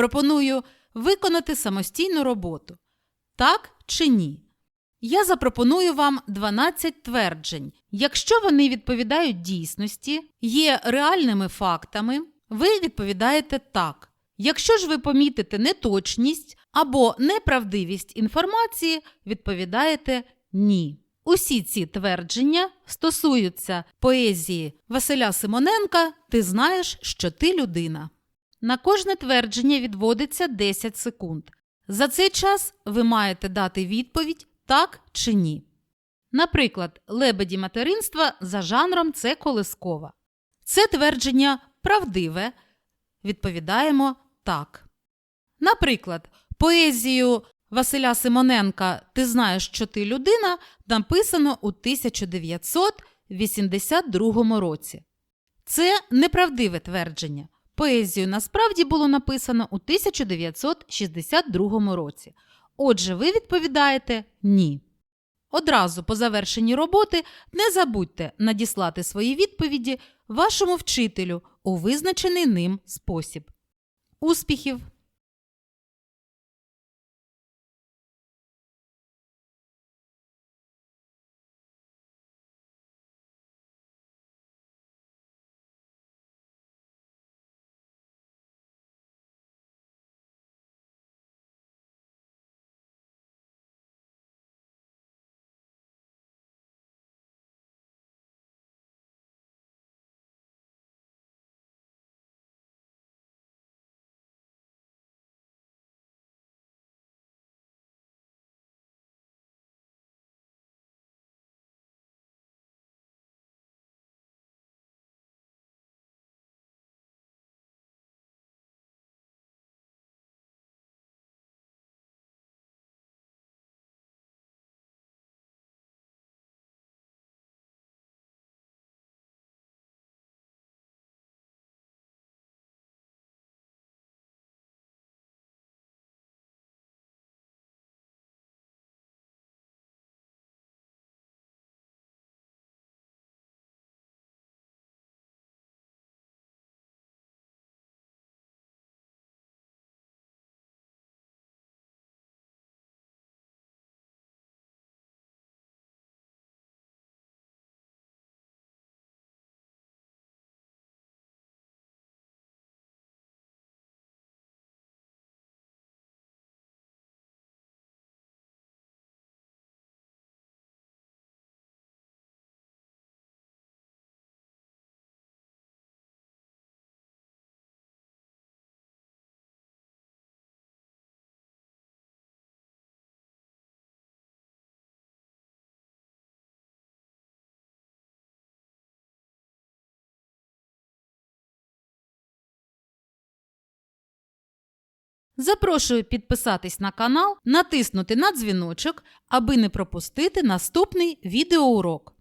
Пропоную виконати самостійну роботу. Так чи ні? Я запропоную вам 12 тверджень. Якщо вони відповідають дійсності, є реальними фактами, ви відповідаєте так. Якщо ж ви помітите неточність або неправдивість інформації, відповідаєте ні. Усі ці твердження стосуються поезії Василя Симоненка Ти знаєш, що ти людина. На кожне твердження відводиться 10 секунд. За цей час ви маєте дати відповідь так чи ні. Наприклад, лебеді материнства за жанром це колискова. Це твердження правдиве. Відповідаємо так. Наприклад, поезію Василя Симоненка Ти знаєш, що ти людина написано у 1982 році. Це неправдиве твердження. Поезію насправді було написано у 1962 році. Отже, ви відповідаєте ні. Одразу по завершенні роботи не забудьте надіслати свої відповіді вашому вчителю у визначений ним спосіб. Успіхів! Запрошую підписатись на канал, натиснути на дзвіночок, аби не пропустити наступний відеоурок.